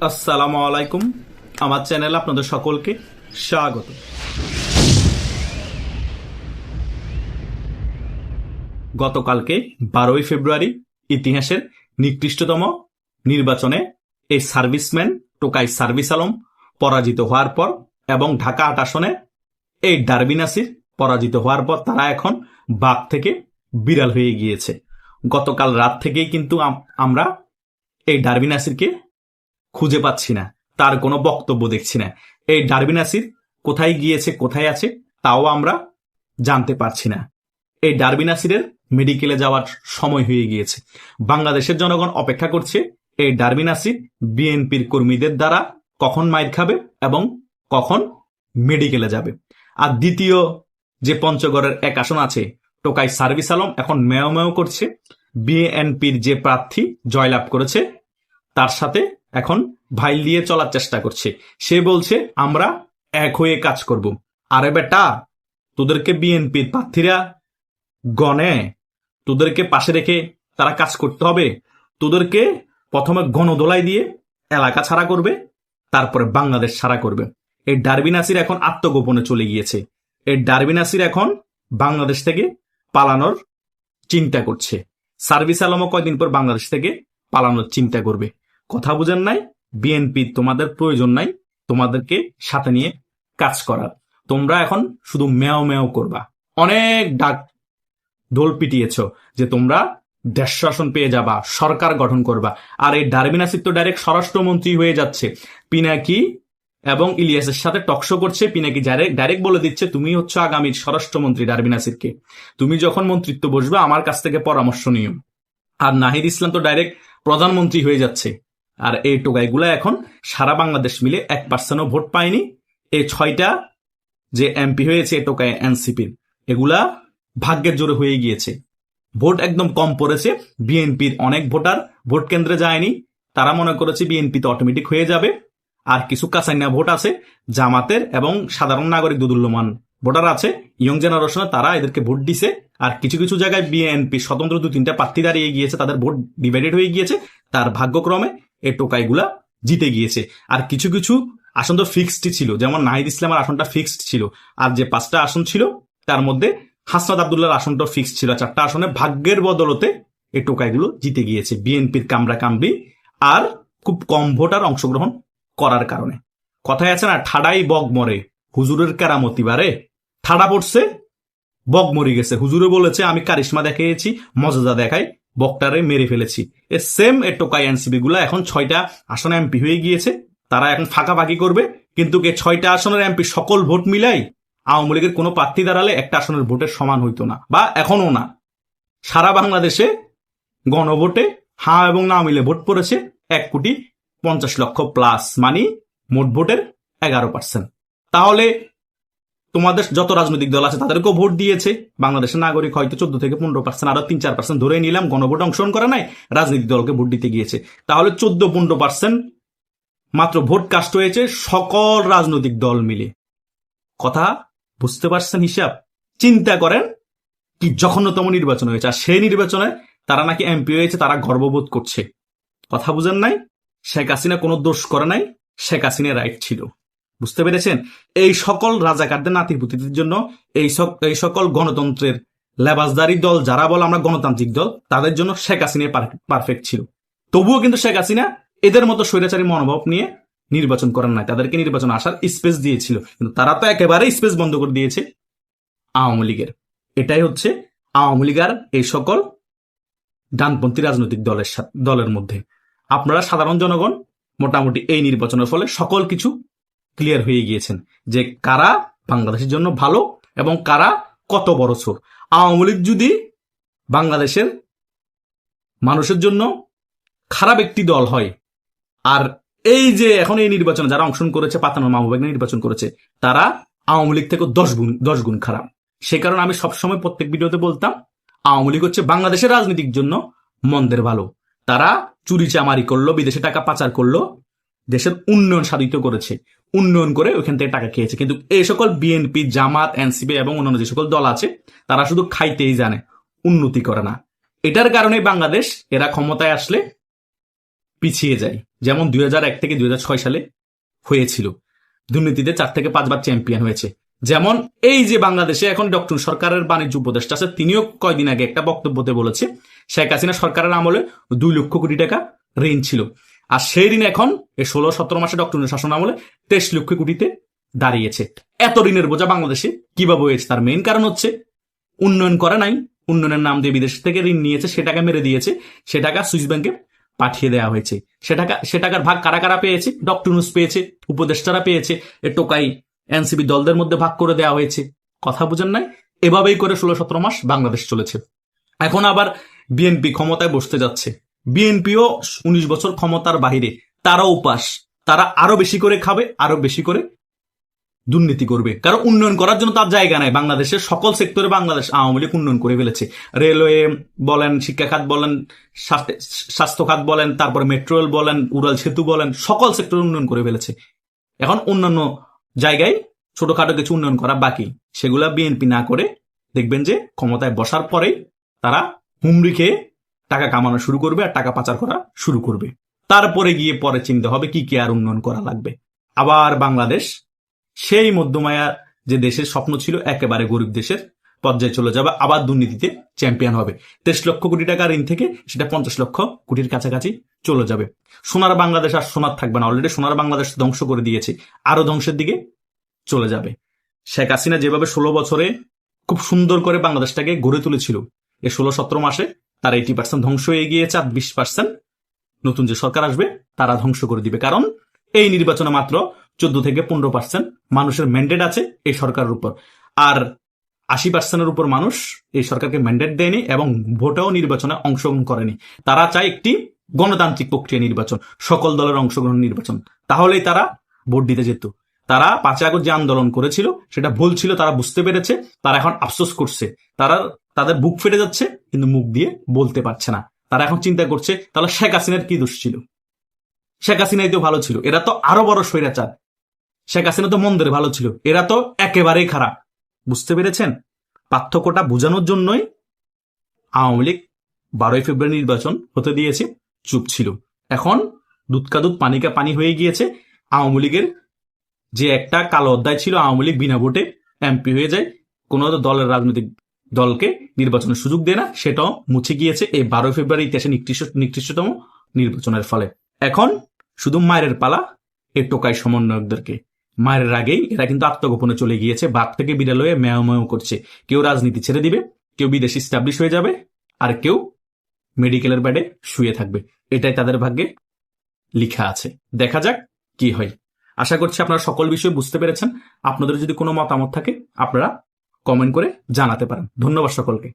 আসসালামু আলাইকুম। আমার চ্যানেলে আপনাদের সকলকে স্বাগত। গতকালকে বারোই ফেব্রুয়ারি ইতিহাসের নিকৃষ্টতম নির্বাচনে এই সার্ভিসম্যান টোকাই সার্ভিস আলম পরাজিত হওয়ার পর এবং ঢাকা আট আসনে এই ডারবি নাসির পরাজিত হওয়ার পর তারা এখন বাঘ থেকে বিড়াল হয়ে গিয়েছে। গতকাল রাত থেকেই কিন্তু আম- আমরা এই ডারবি নাসিরকে খুঁজে পাচ্ছি না, তার কোনো বক্তব্য দেখছি না। এই ডারবি নাসির কোথায় গিয়েছে, কোথায় আছে, তাও আমরা জানতে পারছি না। এই ডারবি নাসিরের মেডিকেলে যাওয়ার সময় হয়ে গিয়েছে। বাংলাদেশের জনগণ অপেক্ষা করছে, এই ডারবি নাসির বিএনপির কর্মীদের দ্বারা কখন মাইর খাবে এবং কখন মেডিকেলে যাবে। আর দ্বিতীয় যে পঞ্চগড়ের এক আসন আছে, টোকাই সার্ভিস আলম এখন মেয় মেয় করছে। বিএনপির যে প্রার্থী জয়লাভ করেছে, তার সাথে এখন ভাইল দিয়ে চলার চেষ্টা করছে। সে বলছে, আমরা এক হয়ে কাজ করব। আরে বেটা, তোদেরকে বিএনপির প্রার্থীরা গণে। তোদেরকে পাশে রেখে তারা কাজ করতে হবে। তোদেরকে প্রথমে গণদোলাই দিয়ে এলাকা ছাড়া করবে, তারপরে বাংলাদেশ ছাড়া করবে। এই ডারবি নাসির এখন আত্মগোপনে চলে গিয়েছে। এই ডারবি নাসির এখন বাংলাদেশ থেকে পালানোর চিন্তা করছে। সার্ভিস আলমও কয়দিন পর বাংলাদেশ থেকে পালানোর চিন্তা করবে। কথা বুঝেন নাই, বিএনপি তোমাদের প্রয়োজন নাই, তোমাদেরকে সাথে নিয়ে কাজ করার। তোমরা এখন শুধু মেও মেও করবা। অনেক ডাক ঢোল পিটিয়েছ যে তোমরা দেশ শাসন পেয়ে যাবা, সরকার গঠন করবা। আর এই ডারবিন তো ডাইরেক্ট স্বরাষ্ট্রমন্ত্রী হয়ে যাচ্ছে। পিনাকি এবং ইলিয়াসের সাথে টকশো করছে। পিনাকি ডাইরেক্ট বলে দিচ্ছে, তুমি হচ্ছে আগামীর স্বরাষ্ট্রমন্ত্রী ডারবিন তুমি যখন মন্ত্রিত্ব বসবে, আমার কাছ থেকে পরামর্শ নিও। আর নাহিদ ইসলাম তো ডাইরেক্ট প্রধানমন্ত্রী হয়ে যাচ্ছে। আর এই টোকাইগুলা এখন সারা বাংলাদেশ মিলে এক পার্সেন্টও ভোট পায়নি। এই ছয়টা যে এমপি হয়েছে টোকায় এনসিপির এগুলা ভাগ্যের জোরে হয়ে গিয়েছে। ভোট একদম কম পড়েছে, বিএনপির অনেক ভোটার ভোট কেন্দ্রে যায়নি। তারা মনে করেছে বিএনপি তো অটোমেটিক হয়ে যাবে। আর কিছু কাসাইনা ভোট আছে, জামাতের এবং সাধারণ নাগরিক দুদুল্যমান ভোটার আছে। ইয়ং জেনারেশনে তারা এদেরকে ভোট দিছে। আর কিছু কিছু জায়গায় বিএনপি স্বতন্ত্র দু তিনটা প্রার্থী দাঁড়িয়ে গিয়েছে, তাদের ভোট ডিভাইডেড হয়ে গিয়েছে। তার ভাগ্যক্রমে এই টোকাইগুলা জিতে গিয়েছে। আর কিছু কিছু আসন তো ফিক্সড ছিল। যেমন নাহিদ ইসলামের আসনটা ফিক্সড ছিল। আর যে পাঁচটা আসন ছিল, তার মধ্যে হাসনাদ আবদুল্লাহর আসনটা ফিক্সড ছিল। চারটা আসনে ভাগ্যের বদলতে এই টোকাইগুলো জিতে গিয়েছে বিএনপির কামড়া কামড়ি আর খুব কম ভোটার অংশগ্রহণ করার কারণে। কথায় আছে না, ঠাডাই বগ মরে, হুজুরের কেরামতি বারে। ঠাডা পড়ছে বগ মরে গেছে। হুজুরে বলেছে, আমি কারিশমা দেখিয়েছি মজাদা দেখাই বকটারে মেরে ফেলেছি। এ সেম এ টোকাই এনসিপি গুলা এখন ছয়টা আসনে এমপি হয়ে গিয়েছে। তারা এখন ফাঁকাফাঁকি করবে। কিন্তু এই ছয়টা আসনের এমপি সকল ভোট মিলাই আওয়ামী লীগের কোনো প্রার্থী দাঁড়ালে একটা আসনের ভোটের সমান হইতো না বা এখনও না। সারা বাংলাদেশে গণভোটে হা এবং না মিলে ভোট পড়েছে এক কোটি পঞ্চাশ লক্ষ প্লাস মানে মোট ভোটের এগারো পার্সেন্ট তাহলে তোমাদের যত রাজনৈতিক দল আছে, তাদেরকেও ভোট দিয়েছে। বাংলাদেশের নাগরিক হয়তো চোদ্দ থেকে পনেরো পার্সেন্ট আরও তিন, চার পার্সেন্ট ধরে নিলাম, গণভোট অংশগ্রহণ করে নাই, রাজনৈতিক দলকে ভোট দিতে গিয়েছে। তাহলে চোদ্দ, পনেরো পার্সেন্ট মাত্র ভোট কাস্ট হয়েছে সকল রাজনৈতিক দল মিলে। কথা বুঝতে পারছেন হিসাব? চিন্তা করেন কি জঘন্যতম নির্বাচন হয়েছে, আর সেই নির্বাচনে তারা নাকি এমপি হয়েছে, তারা গর্ববোধ করছে। কথা বুঝেন নাই? শেখ হাসিনা কোনো দোষ করে নাই, শেখ হাসিনা রাইট ছিল। বুঝতে পেরেছেন? এই সকল রাজাকারদের নাতিপুতিদের জন্য এই এই সকল গণতন্ত্রের লেবাসদারি দল, যারা বলে আমরা গণতান্ত্রিক দল, তাদের জন্য শেখ হাসিনা পারফেক্ট ছিল। তবুও কিন্তু শেখ হাসিনা এদের মতো স্বৈরাচারী মনোভাব নিয়ে নির্বাচন করেন নাই। তাদেরকে নির্বাচন আসার স্পেস দিয়েছিল। কিন্তু তারা তো একেবারে স্পেস বন্ধ করে দিয়েছে আওয়ামী লীগের। এটাই হচ্ছে আওয়ামী লীগার এই সকল ডানপন্থী রাজনৈতিক দলের দলের মধ্যে। আপনারা সাধারণ জনগণ, মোটামুটি এই নির্বাচনের ফলে সকল কিছু ক্লিয়ার হয়ে গিয়েছেন যে কারা বাংলাদেশের জন্য ভালো এবং কারা কত বড় চোর। আওয়ামী লীগ যদি বাংলাদেশের মানুষের জন্য খারাপ একটি দল হয়, আর এই যে এখন এই নির্বাচনে যারা অংশগ্রহণ করেছে, পাতানো মাহবুব নির্বাচন করেছে, তারা আওয়ামী লীগ থেকে দশ গুণ দশ গুণ খারাপ। সে কারণে আমি সবসময় প্রত্যেক ভিডিওতে বলতাম, আওয়ামী লীগ হচ্ছে বাংলাদেশের রাজনীতির জন্য মন্দের ভালো। তারা চুরি চামারি করল, বিদেশে টাকা পাচার করল, দেশের উন্নয়ন সাধিত করেছে। উন্নয়ন করে ওইখান থেকে টাকা খেয়েছে। কিন্তু এই সকল বিএনপি জামাত এনসিপি এবং অন্যান্য যে সকল দল আছে, তারা শুধু খাইতেই জানে, উন্নতি করে না। এটার কারণে বাংলাদেশ এরা ক্ষমতায় আসলে পিছিয়ে যায়, যেমন দুই থেকে দুই হাজার ছয় সালে হয়েছিল। দুর্নীতিতে চার থেকে পাঁচবার চ্যাম্পিয়ন হয়েছে। যেমন এই যে বাংলাদেশে এখন ডক্টর সরকারের বাণিজ্য উপদেষ্টা আছে, তিনিও কয়দিন আগে একটা বক্তব্যতে বলেছে, শেখ হাসিনা সরকারের আমলে দুই লক্ষ কোটি টাকা ঋণ ছিল। আর সেই ঋণ এখন এই ষোলো সতেরো মাসে ডক্টর শাসন আমলে তেইশ লক্ষ কোটিতে দাঁড়িয়েছে। এত ঋণের বোঝা বাংলাদেশে কীভাবে হয়েছে? তার মেইন কারণ হচ্ছে উন্নয়ন করে নাই, উন্নয়নের নাম দিয়ে বিদেশ থেকে ঋণ নিয়েছে, সে টাকা মেরে দিয়েছে, সে টাকা সুইস ব্যাংকে পাঠিয়ে দেওয়া হয়েছে। সে টাকা, সে টাকার ভাগ কারা কারা পেয়েছে? ডক্টর নুস পেয়েছে, উপদেষ্টারা পেয়েছে, এ টোকাই এনসিবি দলদের মধ্যে ভাগ করে দেওয়া হয়েছে। কথা বুঝেন নাই? এভাবেই করে ষোলো সতেরো মাস বাংলাদেশ চলেছে। এখন আবার বিএনপি ক্ষমতায় বসতে যাচ্ছে। বিএনপিও উনিশ বছর ক্ষমতার বাহিরে তারাও উপাস, তারা আরও বেশি করে খাবে, আরও বেশি করে দুর্নীতি করবে। কারণ উন্নয়ন করার জন্য তার জায়গা নাই। বাংলাদেশের সকল সেক্টরে বাংলাদেশ আওয়ামী লীগ উন্নয়ন করে ফেলেছে। রেলওয়ে বলেন শিক্ষা খাত বলেন, স্বাস্থ্য খাত বলেন, তারপরে মেট্রো রেল বলেন, উড়াল সেতু বলেন, সকল সেক্টরে উন্নয়ন করে ফেলেছে। এখন অন্যান্য জায়গায় ছোটখাটো কিছু উন্নয়ন করা বাকি। সেগুলা বিএনপি না করে দেখবেন যে ক্ষমতায় বসার পরেই তারা হুমড়ি খেয়ে টাকা কামানো শুরু করবে আর টাকা পাচার করা শুরু করবে। তারপরে গিয়ে পরে চিন্তা হবে কি কি আর উন্নয়ন করা লাগবে। আবার বাংলাদেশ, সেই মধ্যমায়া যে দেশের স্বপ্ন ছিল, একেবারে গরিব দেশের পর্যায়ে চলে যাবে, আবার দুর্নীতিতে চ্যাম্পিয়ন হবে। তেইশ লক্ষ কোটি টাকা ঋণ থেকে সেটা পঞ্চাশ লক্ষ কোটির কাছাকাছি চলে যাবে। সোনার বাংলাদেশ আর সোনার থাকবে না। অলরেডি সোনার বাংলাদেশ ধ্বংস করে দিয়েছে। আরও ধ্বংসের দিকে চলে যাবে। শেখ হাসিনা যেভাবে ষোলো বছরে খুব সুন্দর করে বাংলাদেশটাকে গড়ে তুলেছিল এই ষোলো সতেরো মাসে তার এইটি পার্সেন্ট ধ্বংস হয়ে গিয়েছে আর বিশ পার্সেন্ট নতুন যে সরকার আসবে, তারা ধ্বংস করে দিবে। কারণ এই নির্বাচনে মাত্র চোদ্দ থেকে পনেরো পার্সেন্ট মানুষের ম্যান্ডেট আছে এই সরকারের উপর। আর আশি পার্সেন্টের উপর মানুষ এই সরকারকে ম্যান্ডেট দেয়নি এবং ভোটেও নির্বাচনে অংশগ্রহণ করেনি। তারা চায় একটি গণতান্ত্রিক প্রক্রিয়া নির্বাচন, সকল দলের অংশগ্রহণ নির্বাচন। তাহলেই তারা ভোট দিতে যেত। তারা পাঁচই আগস্ট যে আন্দোলন করেছিল, সেটা ভুল ছিল, তারা বুঝতে পেরেছে, তারা এখন আফসোস করছে। তারা তাদের বুক ফেটে যাচ্ছে, কিন্তু মুখ দিয়ে বলতে পারছে না। তারা এখন চিন্তা করছে, তাহলে শেখ হাসিনার কি দোষ ছিল? শেখ হাসিনাই তো ভালো ছিল, এরা তো আরও বড় স্বৈরাচার। শেখ হাসিনা তো মন্দিরে ভালো ছিল, এরা তো একেবারেই খারাপ। বুঝতে পেরেছেন? পার্থক্যটা বোঝানোর জন্যই আওয়ামী লীগ বারোই ফেব্রুয়ারি নির্বাচন হতে দিয়েছে, চুপ ছিল। এখন দুধকা দুধ পানি কা পানি হয়ে গিয়েছে, আওয়ামী লীগের যে একটা কালো অধ্যায় ছিল, আওয়ামী লীগ বিনা ভোটে এমপি হয়ে যায়, কোন দলের রাজনৈতিক দলকে নির্বাচনের সুযোগ দেয় না, সেটাও মুছে গিয়েছে এই বারোই ফেব্রুয়ারি ইতিহাসে নিকৃষ্ট নিকৃষ্টতম নির্বাচনের ফলে। এখন শুধু মায়ের পালা এই টোকাই সমন্বয়কদেরকে। মায়ের আগেই এরা কিন্তু আত্মগোপনে চলে গিয়েছে বাঘ থেকে বিড়াল হয়ে ম্যাও করছে। কেউ রাজনীতি ছেড়ে দিবে, কেউ বিদেশে স্টাবলিশ হয়ে যাবে, আর কেউ মেডিকেলের ব্যাডে শুয়ে থাকবে। এটাই তাদের ভাগ্যে লিখা আছে। দেখা যাক কি হয়। আশা করছি আপনারা সকল বিষয় বুঝতে পেরেছেন। আপনাদের যদি কোনো মতামত থাকে, আপনারা কমেন্ট করে জানাতে পারেন। ধন্যবাদ সকলকে।